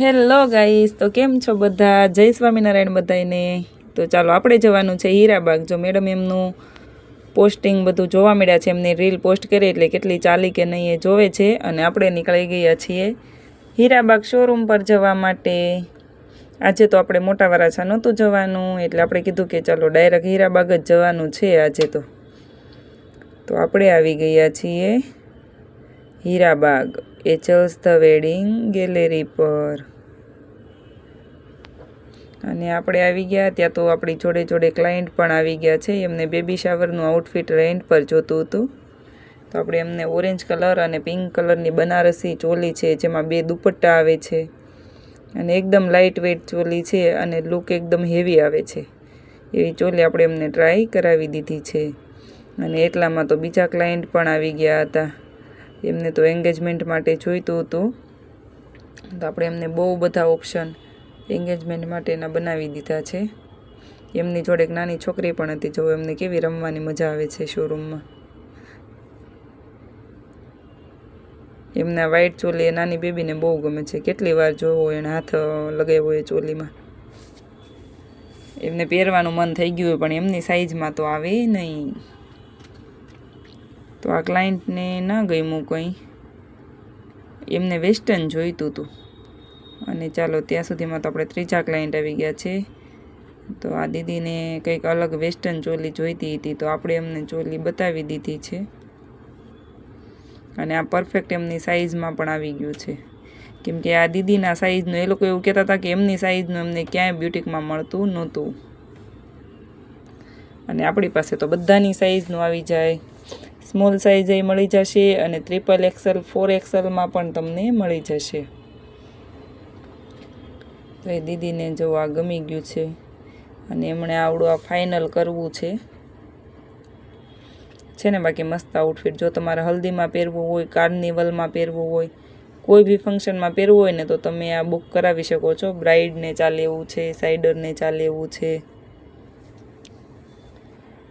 Hello guys તો કેમ છો બધા? જય સ્વામિનારાયણ બધાને તો ચાલો, આપણે જવાનું છે હીરાબાગ. જો મેડમ એમનું પોસ્ટિંગ બધું જોવા મળ્યા છે, એમની રીલ પોસ્ટ કરી, એટલે કેટલી ચાલી કે નહીં એ જોવે છે. અને આપણે નીકળી ગયા છીએ હીરાબાગ શોરૂમ પર જવા માટે. આજે તો આપણે મોટા વરાછા નહોતું જવાનું, એટલે આપણે કીધું કે ચાલો ડાયરેક્ટ હીરાબાગ જ જવાનું છે આજે તો. તો આપણે આવી ગયા છીએ હીરાબાગ. એચલ્સ ધ વેડિંગ ગેલેરી પર. અને આપણે આવી ગયા ત્યાં તો આપણી જોડે જોડે ક્લાયન્ટ પણ આવી ગયા છે. એમને બેબી શાવરનું આઉટફિટ રેન્ટ પર જોતું હતું. તો આપણે એમને ઓરેન્જ કલર અને પિંક કલરની બનારસી ચોલી છે, જેમાં બે દુપટ્ટા આવે છે. અને એકદમ લાઇટ વેઇટ ચોલી છે અને લુક એકદમ હેવી આવે છે. એવી ચોલી આપણે એમને ટ્રાય કરાવી દીધી છે. અને એટલામાં તો બીજા ક્લાયન્ટ પણ આવી ગયા હતા. એમને તો એન્ગેજમેન્ટ માટે જોઈતું હતું. તો આપણે એમને બહુ બધા ઓપ્શન એન્ગેજમેન્ટ માટેના બનાવી દીધા છે. એમની જોડે એક નાની છોકરી પણ હતી, જો એમને કેવી રમવાની મજા આવે છે શોરૂમમાં એમના વ્હાઇટ ચોલી એ નાની બેબીને બહુ ગમે છે. કેટલી વાર જોવો એણે હાથ લગાવ્યો એ ચોલીમાં. એમને પહેરવાનું મન થઈ ગયું હોય, પણ એમની સાઈઝમાં તો આવે નહીં. તો આ ક્લાયન્ટને ના ગમ્યું કંઈ. એમને વેસ્ટર્ન જોઈતું હતું. અને ચાલો ત્યાં સુધીમાં તો આપણે ત્રીજા ક્લાયન્ટ આવી ગયા છે. તો આ દીદીને કંઈક અલગ વેસ્ટર્ન ચોલી જોઈતી હતી તો આપણે એમને ચોલી બતાવી દીધી છે. અને આ પરફેક્ટ એમની સાઇઝમાં પણ આવી ગયું છે. કેમ કે આ દીદીના સાઇઝનું એ લોકો એવું કહેતા હતા કે એમની સાઇઝનું એમને ક્યાંય બ્યુટિકમાં મળતું નહોતું. અને આપણી પાસે તો બધાની સાઇઝનું આવી જાય. સ્મોલ સાઇઝ એ મળી જશે અને ટ્રિપલ એક્સેલ, ફોર એક્સેલમાં પણ તમને મળી જશે. તો એ દીદીને જો આ ગમી ગયું છે અને એમણે આવડું આ ફાઇનલ કરવું છે. છે ને બાકી મસ્ત આઉટફિટ. જો તમારે હલ્દીમાં પહેરવું હોય, કાર્નિવલમાં પહેરવું હોય, કોઈ બી ફંક્શનમાં પહેરવું હોય ને તો તમે આ બુક કરાવી શકો છો. બ્રાઇડને ચાલે એવું છે, સાઇડરને ચાલે એવું છે.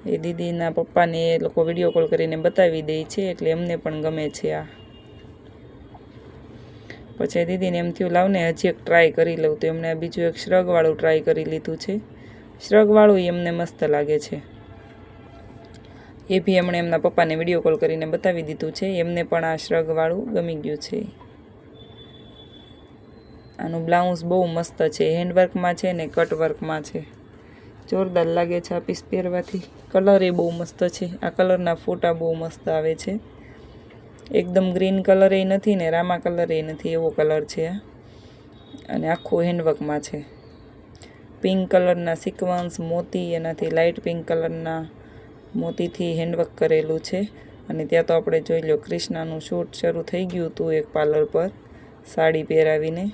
એ દીદીના પપ્પાને એ લોકો વીડિયો કોલ કરીને બતાવી દે છે, એટલે એમને પણ ગમે છે આ. પછી દીદીને એમ થયું લાવને હજી એક ટ્રાય કરી લઉં. તો એમણે બીજું એક શ્રગવાળું ટ્રાય કરી લીધું છે. શ્રગવાળું એમને મસ્ત લાગે છે. એ બી એમણે એમના પપ્પાને વીડિયો કોલ કરીને બતાવી દીધું છે. એમને પણ આ શ્રગવાળું ગમી ગયું છે. આનું બ્લાઉઝ બહુ મસ્ત છે. હેન્ડવર્કમાં છે ને કટવર્કમાં છે. જોરદાર લાગે છે આ પીસ પહેરવાથી. કલર એ બહુ મસ્ત છે. આ કલરના ફોટા બહુ મસ્ત આવે છે. એકદમ ગ્રીન કલર એ નથી ને રામા કલર એ નથી, એવો કલર છે આ. અને આખું હેન્ડવર્કમાં છે. પિંક કલરના સિક્વન્સ મોતી, એનાથી લાઇટ પિંક કલરના મોતીથી હેન્ડવર્ક કરેલું છે. અને ત્યાં તો આપણે જોઈ લો ક્રિષ્નાનું શૂટ શરૂ થઈ ગયું હતું એક પાર્લર પર, સાડી પહેરાવીને.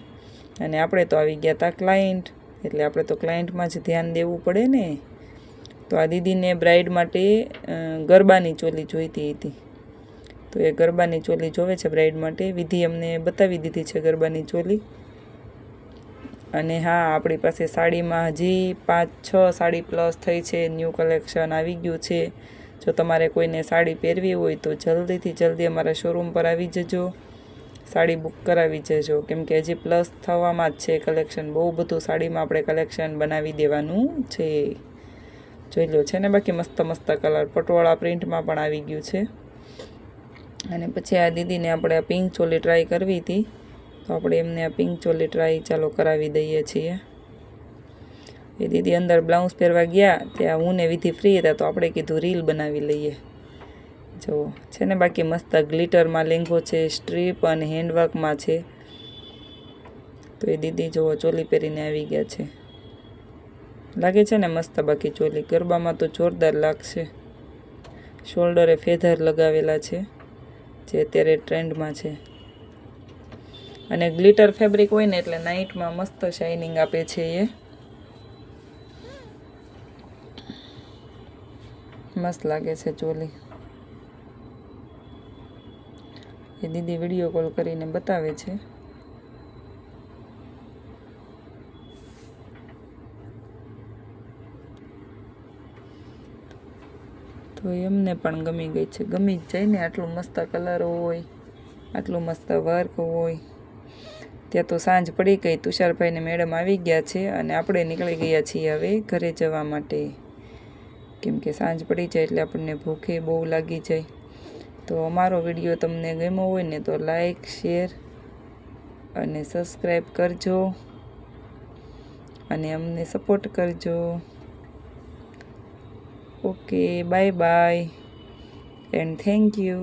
અને આપણે તો આવી ગયા હતા ક્લાયન્ટ એટલે આપણે તો ક્લાયન્ટમાં જ ધ્યાન દેવું પડે ને. તો આ દીદીને બ્રાઇડ માટે ગરબાની ચોલી જોઈતી હતી. તો એ ગરબાની ચોલી જોવે છે બ્રાઇડ માટે. વિધિ અમને બતાવી દીધી છે ગરબાની ચોલી. અને હા, આપણી પાસે સાડીમાં હજી પાંચ, છ સાડી પ્લસ થઈ છે ન્યૂ કલેક્શન આવી ગયું છે. જો તમારે કોઈને સાડી પહેરવી હોય તો જલ્દીથી જલ્દી અમારા શોરૂમ પર આવી જજો. સાડી બુક કરાવી જજો કેમ કે હજી પ્લસ થવામાં જ છે કલેક્શન બહુ બધું સાડીમાં આપણે કલેક્શન બનાવી દેવાનું છે. જોઈ લો છે ને બાકી મસ્ત મસ્ત કલર પટોળા પ્રિન્ટમાં પણ આવી ગયું છે. અને પછી આ દીદીને આપણે આ પિંક ચોલી ટ્રાય કરવી હતી. તો આપણે એમને આ પિંક ચોલી ટ્રાય ચાલો કરાવી દઈએ છીએ. એ દીદી અંદર બ્લાઉઝ પહેરવા ગયા. ત્યાં હું ને વિધિ ફ્રી હતા તો આપણે કીધું રીલ બનાવી લઈએ. જો, છે ને બાકી મસ્ત ગ્લિટરમાં લેંઘો છે, સ્ટ્રીપ અને હેન્ડવર્કમાં છે. તો એ દીદી જુઓ, ચોલી પહેરીને આવી ગયા છે. લાગે છે ને મસ્ત બાકી ચોલી. ગરબામાં તો જોરદાર લાગશે. શોલ્ડરે ફેધર લગાવેલા છે, જે અત્યારે ટ્રેન્ડમાં છે. અને ગ્લિટર ફેબ્રિક હોય ને એટલે નાઇટમાં મસ્ત શાઇનિંગ આપે છે એ. મસ્ત લાગે છે ચોલી. એ દીદી વીડિયો કોલ કરીને બતાવે છે. તો એમને પણ ગમી ગઈ છે. ગમી જ જાય ને આટલું મસ્ત કલર હોય, આટલું મસ્ત વર્ક હોય. ત્યાં તો સાંજ પડી ગઈ. તુષારભાઈને મેડમ આવી ગયા છે અને આપણે નીકળી ગયા છીએ હવે ઘરે જવા માટે. કેમ કે સાંજ પડી જાય એટલે આપણને ભૂખે બહુ લાગી જાય. તો અમારો વીડિયો તમને ગમ્યો હોય ને તો લાઈક, શેર અને સબસ્ક્રાઈબ કરજો અને અમને સપોર્ટ કરજો. Okay, bye bye and thank you.